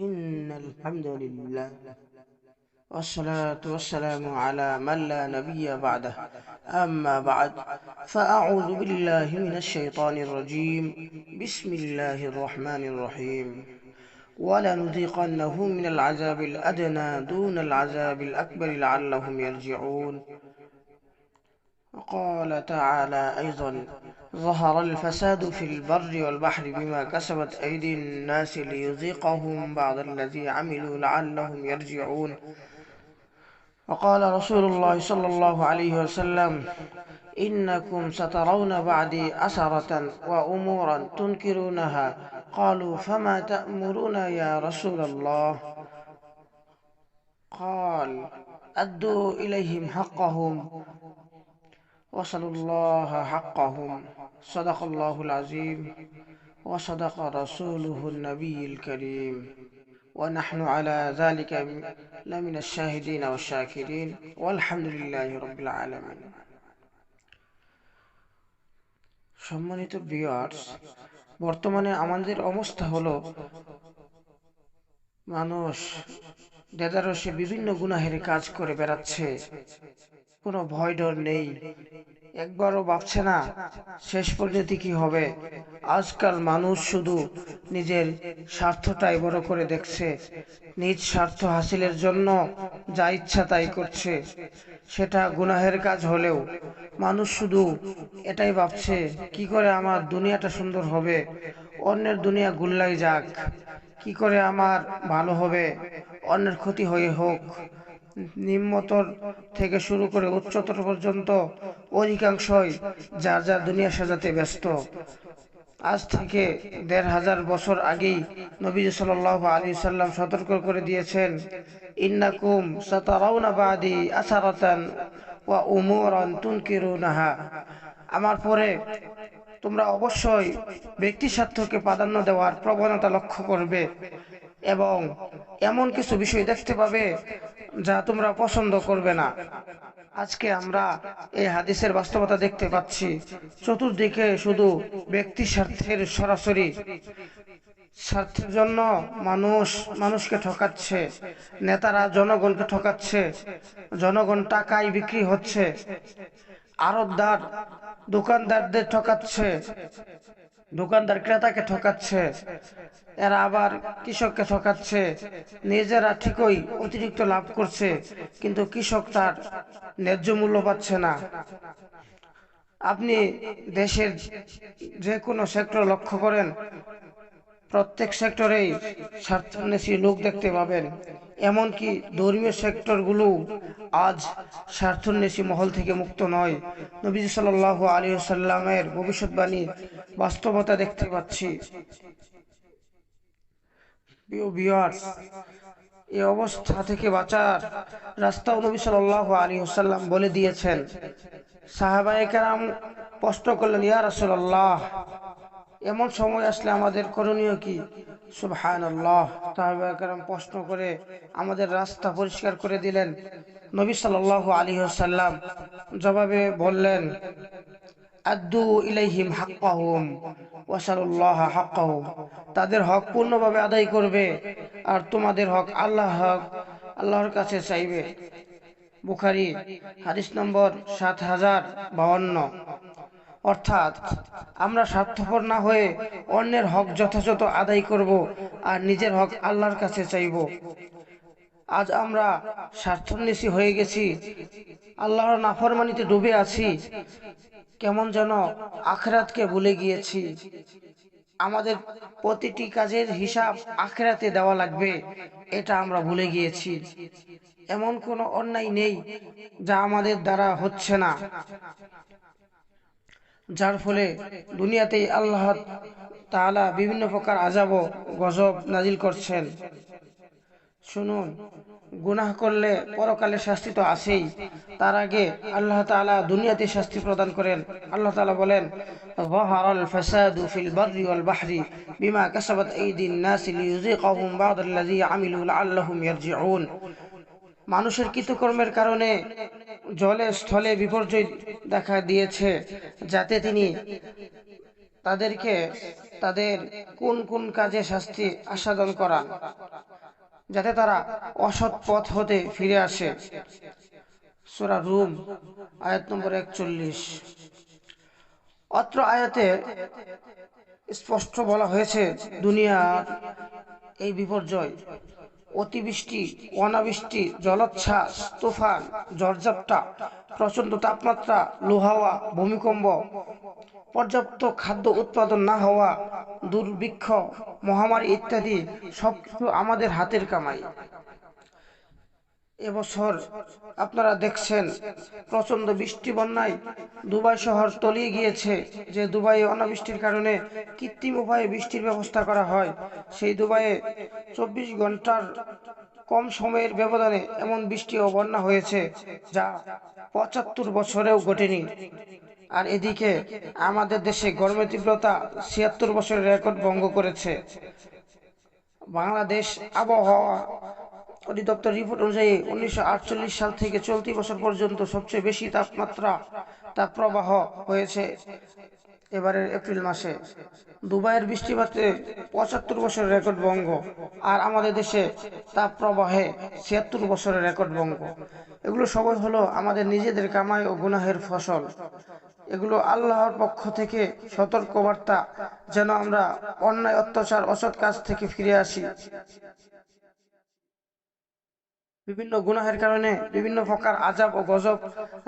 إن الحمد لله والصلاة والسلام على من لا نبي بعده. أما بعد فأعوذ بالله من الشيطان الرجيم. بسم الله الرحمن الرحيم. ولنذيقنهم من العذاب الأدنى دون العذاب الأكبر لعلهم يرجعون. وقال تعالى أيضا ظهر الفساد في البر والبحر بما كسبت أيدي الناس ليذيقهم بعض الذي عملوا لعلهم يرجعون. وقال رسول الله صلى الله عليه وسلم إنكم سترون بعدي أسرة وأمورا تنكرونها. قالوا فما تأمرون يا رسول الله؟ قال أدوا إليهم حقهم وصلوا الله حقهم. صدق الله العظيم وصدق رسوله النبي الكريم ونحن على ذلك لمن الشاهدين والشاكرين والحمد لله رب العالمين সম্মানিত বিয়ার্স বর্তমানে আমাদের অবস্থা হলো মানুষ দেদারসে বিভিন্ন গুনাহের কাজ করে বেড়াচ্ছে কোনো ভয় ডর নেই। একবারও ভাবছে না, শেষ পর্যন্ত কি হবে। আজকাল মানুষ শুধু নিজের স্বার্থটাই বড় করে দেখছে। নিজ স্বার্থ হাসিলের জন্য যা ইচ্ছা তাই করছে। সেটা গুনাহের কাজ হলেও মানুষ শুধু এটাই ভাবছে, কি করে আমার দুনিয়াটা সুন্দর হবে? অন্যের দুনিয়া গুল্লাই যাক। কি করে আমার ভালো হবে? অন্যের ক্ষতি হয়ে হোক। নিম্নতর থেকে শুরু করে উচ্চতর পর্যন্ত অধিকাংশই যার যার দুনিয়া সাজাতে ব্যস্ত। আজ থেকে দেড় হাজার বছর আগেই নবীজ সাল আলী সাল্লাম সতর্ক করে দিয়েছেন, ইন্নাকুম সাতারাউনা বাদি আসারাতান ওয়া উমরান তুনকিরুনাহা। আমার পরে তোমরা অবশ্যই ব্যক্তি স্বার্থকে প্রাধান্য দেওয়ার প্রবণতা লক্ষ্য করবে এবং এমন কিছু বিষয় দেখতে পাবে যা তোমরা পছন্দ করবে না। আজকে আমরা এই হাদিসের বাস্তবতা দেখতে পাচ্ছি। চতুর্দিকে শুধু ব্যক্তি স্বার্থের সরাসরি। স্বার্থের জন্য মানুষ মানুষকে ঠকাচ্ছে, নেতারা জনগণকে ঠকাচ্ছে, জনগণ টাকায় বিক্রি হচ্ছে আরবদার দোকানদারদের ঠকাচ্ছে দোকানদার ক্রেতাকে ঠকাচ্ছে, এরা আবার কৃষককে ঠকাচ্ছে। নিজেরা ঠিকই অতিরিক্ত লাভ করছে, কিন্তু কৃষক তার ন্যায্য মূল্য পাচ্ছে না। আপনি দেশের যে কোনো সেক্টর লক্ষ্য করেন, প্রত্যেক সেক্টরেই স্বার্থান্বেষী লোক দেখতে পাবেন। এমনকি ধর্মীয় সেক্টরগুলো আজ স্বার্থান্বেষী মহল থেকে মুক্ত নয়। নবীজ সাল আলী সাল্লামের ভবিষ্যৎবাণী বাস্তবতা দেখতে পাচ্ছি। এই অবস্থা থেকে বাঁচার রাস্তা নবী সাল আলী সাল্লাম বলে দিয়েছেন। সাহাবাহিকেরাম প্রশ্ন করলেন, ইয়া রাসুল্লাহ এমন সময় আসলে আমাদের করণীয় কি? সুবহান আল্লাহ সাহাবাহিকেরাম প্রশ্ন করে আমাদের রাস্তা পরিষ্কার করে দিলেন। নবী সাল আলী সাল্লাম জবাবে বললেন আদু ইলাইহিম হাক্কাহুম ওয়াসালুল্লাহ হাক্কাহুম। তাদের হক পূর্ণভাবে আদায় করবে, আর তোমাদের হক আল্লাহ হক, আল্লাহর কাছে চাইবে। বুখারি, হাদিস নম্বর সাত হাজার বাউন্ন। অর্থাৎ, আমরা স্বার্থপর না হয়ে অন্যের হক যথাযথ আদায় করব, আর নিজের হক আল্লাহর কাছে চাইব। আজ আমরা স্বার্থন্বেষী হয়ে গেছি, আল্লাহর নাফরমানিতে ডুবে আছি কেমন যেন আখরাতকে ভুলে গিয়েছি। আমাদের প্রতিটি কাজের হিসাব আখরাতে দেওয়া লাগবে, এটা আমরা ভুলে গিয়েছি। এমন কোনো অন্যায় নেই যা আমাদের দ্বারা হচ্ছে না। যার ফলে দুনিয়াতেই আল্লাহ তাআলা বিভিন্ন প্রকার আজাব গজব নাজিল করছেন। শুনুন, গুনাহ করলে পরকালে শাস্তি তো আছেই। তার আগে আল্লাহ তাআলা দুনিয়াতে শাস্তি প্রদান করেন। আল্লাহ তাআলা বলেন যাহারাল ফাসাদু ফিল বাররি ওয়াল বাহরি كسبت ايدي الناس ليذيقهم بعض الذي عملوا لعلهم يرجعون মানুষের কৃতকর্মের কারণে জলে, স্থলে বিপর্যয় দেখা দিয়েছে, যাতে তিনি তাদেরকে, তাদের কোন কোন কাজে শাস্তি আস্বাদন করান। যাতে তারা অসৎ পথ হতে ফিরে আসে। সূরা রুম, আয়াত নম্বর একচল্লিশ। অত্র আয়াতে স্পষ্ট বলা হয়েছে, দুনিয়ার এই বিপর্যয়, অতিবৃষ্টি, অনাবৃষ্টি, জলোচ্ছ্বাস, তুফান ঝড়ঝাপটা প্রচণ্ড তাপমাত্রা, লোহাওয়া, ভূমিকম্প পর্যাপ্ত খাদ্য উৎপাদন না হওয়া, দুর্ভিক্ষ, মহামারী ইত্যাদি সবকিছু আমাদের হাতের কামাই। এবছর আপনারা দেখছেন প্রচণ্ড বৃষ্টি বন্যায় দুবাই শহর তলিয়ে গিয়েছে, যে দুবাইয়ে অনাবৃষ্টির কারণে কৃত্রিম উপায়ে বৃষ্টির ব্যবস্থা করা হয়, সেই দুবাইয়ে চব্বিশ ঘণ্টার কম সময়ের ব্যবধানে এমন বৃষ্টি ও বন্যা হয়েছে, যা পঁচাত্তর বছরেও ঘটেনি। আর এদিকে আমাদের দেশে গরমের তীব্রতা ছিয়াত্তর বছরের রেকর্ড ভঙ্গ করেছে। বাংলাদেশ আবহাওয়া অধিদপ্তর রিপোর্ট অনুযায়ী উনিশশো আটচল্লিশ সাল থেকে চলতি বছর পর্যন্ত সবচেয়ে বেশি তাপমাত্রা তাপপ্রবাহ হয়েছে এবারের এপ্রিল মাসে। দুবাইয়ের বৃষ্টিপাতে পঁচাত্তর বছরের রেকর্ড ভঙ্গ আর আমাদের দেশে তাপপ্রবাহে ছিয়াত্তর বছরের রেকর্ড ভঙ্গ। এগুলো সবই হলো আমাদের নিজেদের কামাই ও গুনাহের ফসল। এগুলো আল্লাহর পক্ষ থেকে সতর্কবার্তা যেন আমরা অন্যায় অত্যাচার অসৎ কাজ থেকে ফিরে আসি বিভিন্ন গুনাহের কারণে বিভিন্ন প্রকার আজাব ও গজব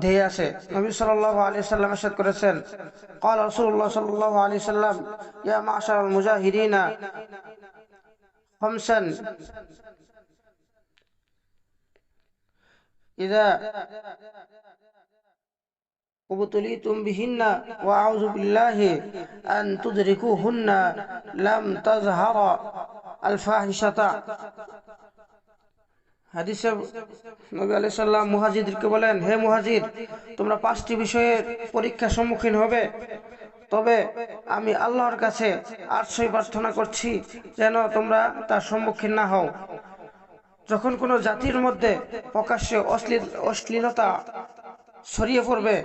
ধেয়ে আসে নবী সাল্লাল্লাহু আলাইহি সাল্লাম ارشاد করেছেন قال رسول الله صلى الله عليه وسلم يا معشر المجاهدين خمسا إذا ابتليتم بهن وأعوذ بالله أن تدركوهن لم تظهر الفاحشة হাদিসে নবী আলাইহিস সালাম মুহাজিরদেরকে বলেন হে মুহাজির তোমরা পাঁচটি বিষয়ের পরীক্ষার সম্মুখীন হবে তবে আমি আল্লাহর কাছে আশ্রয় প্রার্থনা করছি যেন তোমরা তার সম্মুখীন না হও যখন কোনো জাতির মধ্যে প্রকাশ্যে অশ্লীল অশ্লীলতা ছড়িয়ে পড়বে,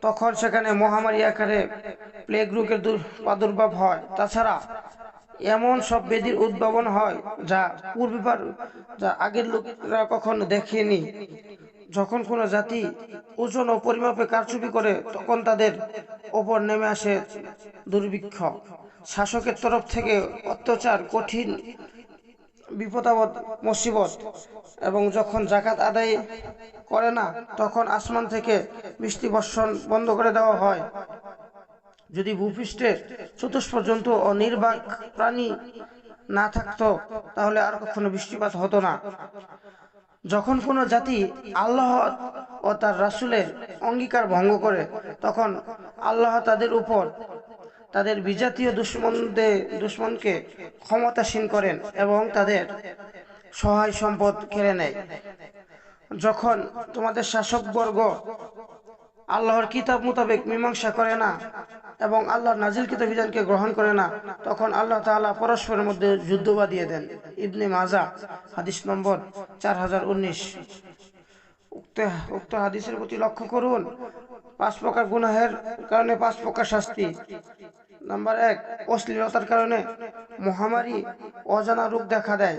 তখন সেখানে মহামারী আকারে প্লেগ রোগের প্রাদুর্ভাব হয়। তাছাড়া এমন সব বেদির উদ্ভাবন হয় যা পূর্বেবার যা আগের লোকরা কখনো দেখেনি। যখন কোনো জাতি ওজন ও পরিমাপে কারচুপি করে, তখন তাদের ওপর নেমে আসে দুর্ভিক্ষ। শাসকের তরফ থেকে অত্যাচার কঠিন বিপদাবদ, মুসিবত। এবং যখন জাকাত আদায় করে না, তখন আসমান থেকে বৃষ্টি বর্ষণ বন্ধ করে দেওয়া হয়। যদি ভূপৃষ্ঠে চতুষ্প জন্তু ও নির্বাক প্রাণী না থাকতো, তাহলে আর কখনো বৃষ্টিপাত হতো না। যখন কোনো জাতি আল্লাহ ও তার রাসুলের অঙ্গীকার ভঙ্গ করে, তখন আল্লাহ তাদের উপর তাদের বিজাতীয় দুশ্মনদের দুশ্মনকে ক্ষমতাসীন করেন এবং তাদের সহায় সম্পদ কেড়ে নেয়। যখন তোমাদের শাসকবর্গ আল্লাহর কিতাব মোতাবেক মীমাংসা করে না এবং আল্লাহর নাজিল কিতাব বিধানকে গ্রহণ করে না, তখন আল্লাহ তাআলা পরস্পরের মধ্যে যুদ্ধ বাঁধিয়ে দেন। ইবনে মাজা, হাদিস নম্বর চার হাজার উনিশ। উক্ত উক্ত হাদিসের প্রতি লক্ষ্য করুন, পাঁচ প্রকার গুনাহের কারণে পাঁচ প্রকার শাস্তি। নাম্বার এক, অশ্লীলতার কারণে মহামারী অজানা রোগ দেখা দেয়।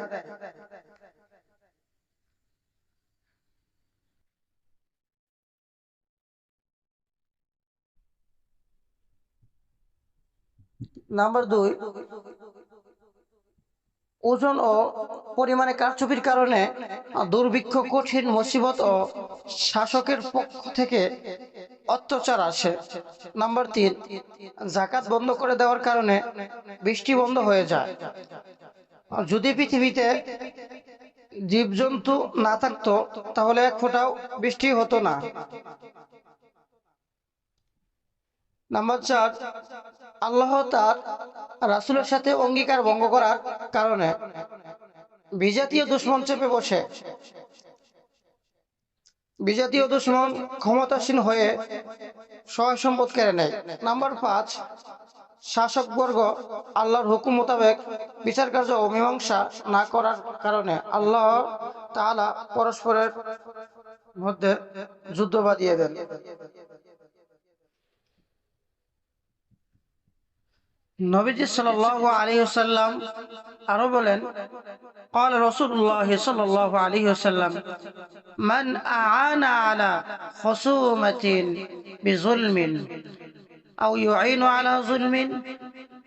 নাম্বার দুই, ওজন ও পরিমাণে কারচুপির কারণে দুর্ভিক্ষ, কঠিন মুসিবত ও শাসকের পক্ষ থেকে অত্যাচার আসে নাম্বার তিন জাকাত বন্ধ করে দেওয়ার কারণে বৃষ্টি বন্ধ হয়ে যায়। যদি পৃথিবীতে জীবজন্তু না থাকতো, তাহলে এক ফোঁটাও বৃষ্টি হতো না। নাম্বার চার, আল্লাহ তার রাসুলের সাথে অঙ্গীকার ভঙ্গ করার কারণে বিজাতীয় দুশ্মন চেপে বসে। বিজাতীয় দুশ্মন ক্ষমতাসীন হয়ে সহায় সম্পদ কেড়ে নেয়। নাম্বার পাঁচ শাসকবর্গ আল্লাহর হুকুম মোতাবেক বিচার কার্য ও মীমাংসা না করার কারণে আল্লাহ তাআলা পরস্পরের মধ্যে যুদ্ধ বাঁধিয়ে দেন। নবীজি সাল্লাল্লাহু আলাইহি ওয়াসাল্লাম আরো বলেন قال رسول الله صلى الله عليه وسلم من أعان على خصومة بظلم أو يعين على ظلم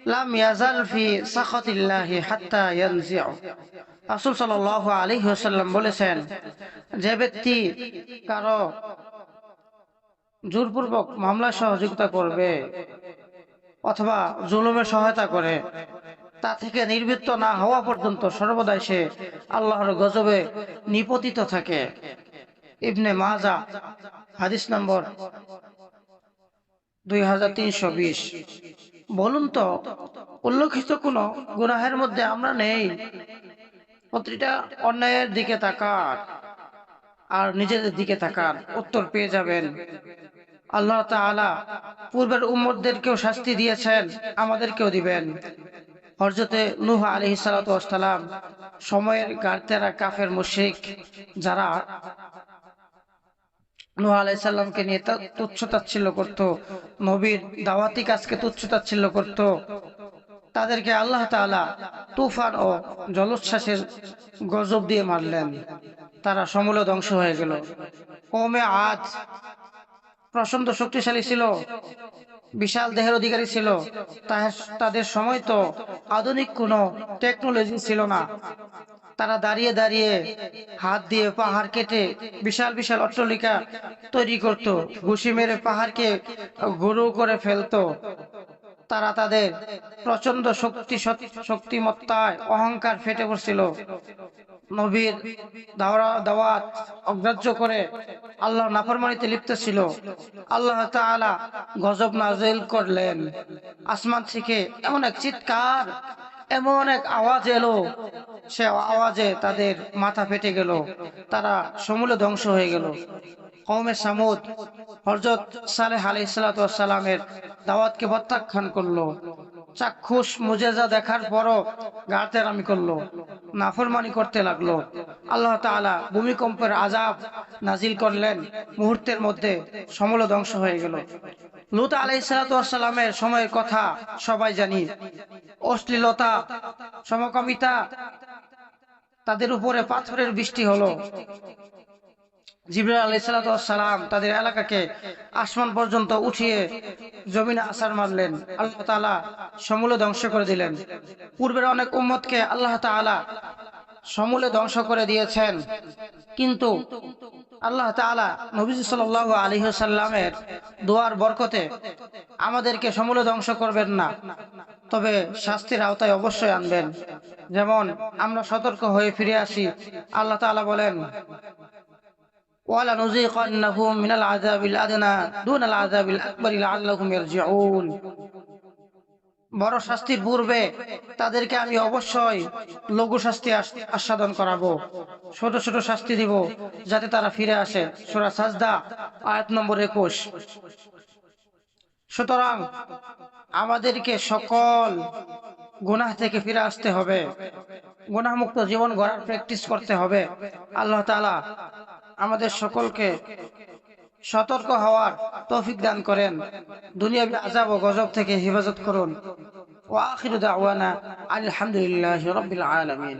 لم يزل في سخط الله حتى ينزع রাসূল সাল্লাল্লাহু আলাইহি ওয়াসাল্লাম বলেছেন যে ব্যক্তি কারো জোরপূর্বক মামলা সহযোগিতা করবে অথবা জুলুমে সহায়তা করে। তা থেকে নির্বৃত্ত না হওয়া পর্যন্ত সর্বদাই সে আল্লাহর গজবে নিপতিত থাকে। ইবনে মাজা হাদিস নম্বর দুই হাজার তিনশো বিশ। বলুন তো, উল্লেখিত কোন গুনাহের মধ্যে আমরা নেই? প্রতিটা অন্যায়ের দিকে তাকান, আর নিজেদের দিকে তাকান, উত্তর পেয়ে যাবেন। আল্লাহ তাআলা পূর্বের উম্মতদেরকেও শাস্তি দিয়েছেন, আমাদেরকেও দিবেন। হরজতে নূহ আলহি সালাম সময়ের গার্তেরা কাফের মুশরিক যারা নিয়ে করত, নবীর দাওয়াতি কাজকে তুচ্ছ করত, তাদেরকে আল্লাহ তাআলা তুফান ও জলোচ্ছ্বাসের গজব দিয়ে মারলেন। তারা সমূলে ধ্বংস হয়ে গেল। কৌমে আজ প্রচণ্ড শক্তিশালী ছিল, বিশাল দেহের অধিকারী ছিল তাদের সময় তো আধুনিক কোনো টেকনোলজি ছিল না। তারা দাঁড়িয়ে দাঁড়িয়ে হাত দিয়ে পাহাড় কেটে বিশাল বিশাল অট্টালিকা তৈরি করত, ঘুষি মেরে পাহাড়কে গরু করে ফেলতো। তারা তাদের প্রচণ্ড শক্তি শক্তিমত্তায় অহংকার ফেটে পড়ছিল। নবীর দাওয়া দাওয়াত অগ্রাহ্য করে আল্লাহ নাফরমানিতে লিপ্ত ছিল। আল্লাহ তাআলা গজব নাজিল করলেন। আসমান থেকে এমন এক চিৎকার, এমন এক আওয়াজ এলো। সে আওয়াজে তাদের মাথা ফেটে গেল। তারা সমূলে ধ্বংস হয়ে গেল। কৌমে সামুদ হরজত সালেহ আলি সালামের দাওয়াতকে প্রত্যাখ্যান করল। চাক্ষুষ মুজেজা দেখার পরও গাতেরামি করল, নাফরমানি করতে লাগল। আল্লাহ তাআলা ভূমিকম্পের আজাব নাজিল করলেন, মুহূর্তের মধ্যে সমল ধ্বংস হয়ে গেল। লুত আলাইসালামের সময়ের কথা সবাই জানি। অশ্লীলতা, সমকামিতা, তাদের উপরে পাথরের বৃষ্টি হলো। জিবরাল আলাইসালাম তাদের এলাকাকে আসমান পর্যন্ত উঠিয়ে জমিনে আসার মারলেন। আল্লাহ তাআলা সমূলে ধ্বংস করে দিলেন। পূর্বের অনেক উম্মতকে আল্লাহ তাআলা সমূলে ধ্বংস করে দিয়েছেন। কিন্তু আল্লাহ তাআলা নবীজি সাল্লাল্লাহু আলাইহি সাল্লামের দোয়ার বরকতে আমাদেরকে সমূলে ধ্বংস করবেন না। তবে শাস্তির আওতায় অবশ্যই আনবেন। যেমন আমরা সতর্ক হয়ে ফিরে আসি, আল্লাহ তাআলা বলেন ولنذيقنهم من العذاب الأدنى دون العذاب الأكبر لعلهم يرجعون বড় শাস্তির পূর্বে তাদেরকে আমি অবশ্যই লঘু শাস্তি আস- আস্বাদন করাবো ছোট ছোট শাস্তি দিব যাতে তারা ফিরে আসে সূরা সাজদা আয়াত নম্বর একুশ সুতরাং আমাদেরকে সকল গুনাহ থেকে ফিরে আসতে হবে গুনাহমুক্ত জীবন গড়ার প্র্যাকটিস করতে হবে আল্লাহ তাআলা আমাদের সকলকে সতর্ক হওয়ার তৌফিক দান করেন। দুনিয়াবি আজাব ও গজব থেকে হেফাজত করুন। ওয়া আখিরু দাওয়ানা আলহামদুলিল্লাহি রাব্বিল আলামিন।